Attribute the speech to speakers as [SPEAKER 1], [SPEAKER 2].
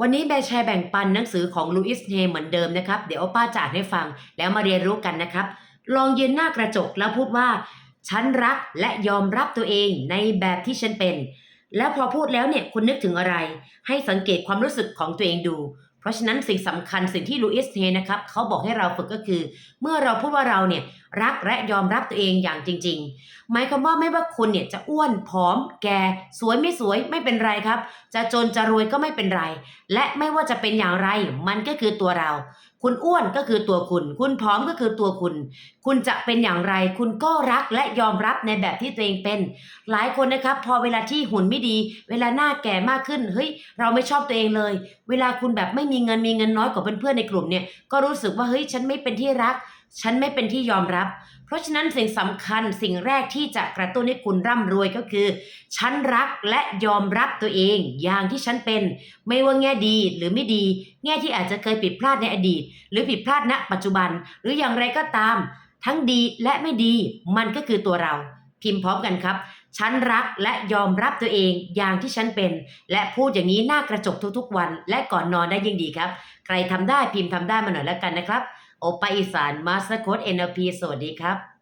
[SPEAKER 1] วันนี้แบร์แชร์แบ่งปันหนังสือของลูอิสเฮเหมือนเดิมนะครับ เดี๋ยวป้าจะอ่านให้ฟังแล้วมาเรียนรู้กันนะครับ ลองยืนหน้ากระจกแล้วพูดว่า ฉันรักและยอมรับตัวเองในแบบที่ฉันเป็น แล้วพอพูดแล้วเนี่ยคุณนึกถึงอะไร ให้สังเกตความรู้สึกของตัวเองดู เพราะฉะนั้นสิ่งสำคัญสิ่งที่ลูอิสเฮนะครับเขาบอกให้เราฝึกก็คือ เมื่อเราพูดว่าเราเนี่ยรักและยอมรับตัวเองอย่างจริง ๆ หมายความว่าไม่ว่าคุณเนี่ยจะอ้วนผอม แก่สวยไม่สวยไม่เป็นไรครับ จะจนจะรวยก็ไม่เป็นไร และไม่ว่าจะเป็นอย่างไรมันก็คือตัวเรา คุณอ้วนก็คือตัวคุณ คุณผอมก็คือตัวคุณ คุณจะเป็นอย่างไร คุณก็รักและยอมรับในแบบที่ตัวเองเป็น หลายคนนะครับ พอเวลาที่หุ่นไม่ดี เวลาหน้าแก่มากขึ้น เฮ้ย เราไม่ชอบตัวเองเลย เวลาคุณแบบไม่มีเงินมีเงินน้อยกว่าเพื่อนๆในกลุ่มเนี่ย ก็รู้สึกว่าเฮ้ย ฉันไม่เป็นที่รักฉันไม่เป็นที่ยอมรับ เพราะฉะนั้นสิ่งสำคัญสิ่งแรกที่จะกระตุ้นให้คุณร่ำรวยก็คือ ฉันรักและยอมรับตัวเอง อย่างที่ฉันเป็น ไม่ว่าแง่ดีหรือไม่ดี แง่ที่อาจจะเคยผิดพลาดในอดีต หรือผิดพลาดณ ปัจจุบัน หรืออย่างไรก็ตาม ทั้งดีและไม่ดี มันก็คือตัวเรา พิมพ์พร้อมกันครับฉันรักและยอมรับตัวเองอย่างที่ฉันเป็น และพูดอย่างนี้หน้ากระจกทุกๆวัน และก่อนนอนได้ยิ่งดีครับ ใครทำได้พิมพ์ทำได้มาหน่อยแล้วกันนะครับ โอปาอีสานมาสเตอร์โค้ด NLP สวัสดีครับ